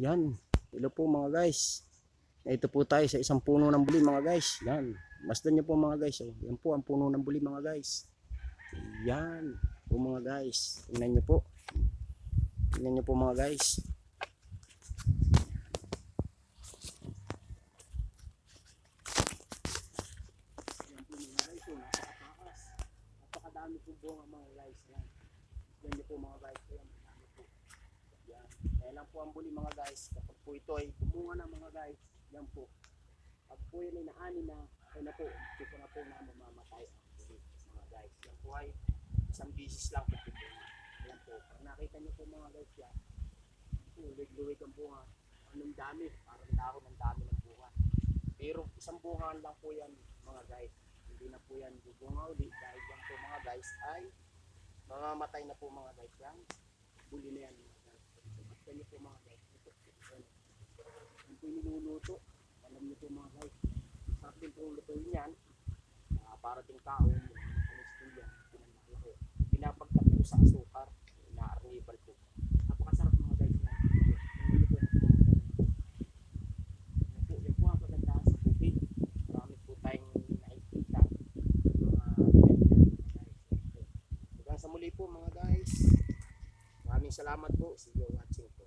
Yan. Hello po mga guys. Ito po tayo sa isang puno ng buli mga guys. Yan. Masdan niyo po mga guys. Oh. Yan po ang puno ng buli mga guys. Yan. Po mga guys. Tingnan niyo po. Tingnan niyo po mga guys. Oh. Napakadami po bunga mga guys. Yan. Yan niyo po mga guys. Yan. Po ang buli mga guys. Kapag po ito ay bumunga na mga guys. Yan po. Pag po yan ay naani na, ay na po, hindi ko na po na mamamatay ang buli mga guys. Yan po ay isang bisis lang po po. Yan po. Pag nakita niyo po mga guys yan, luwig-luwig ang bunga. Anong dami, parang dahon ng dami ng bunga. Pero isang bunga lang po yan mga guys. Hindi na po yan bubunga uli dahil yan po mga guys ay mamamatay na po mga guys yan. Buli na yan mga guys. So, basta niyo po mga guys. Ito, yan. Yan po yung niluluto. Alam niyo po mga guys. Sarap din po lutuin yan. Ah, para din tao anesthesia yan. Pinanalo. Pinapagkat po sa asukar. Inaarnibal po. Napakasarap mga guys. Hanggang sa muli po mga guys. Maraming salamat po. See you watching.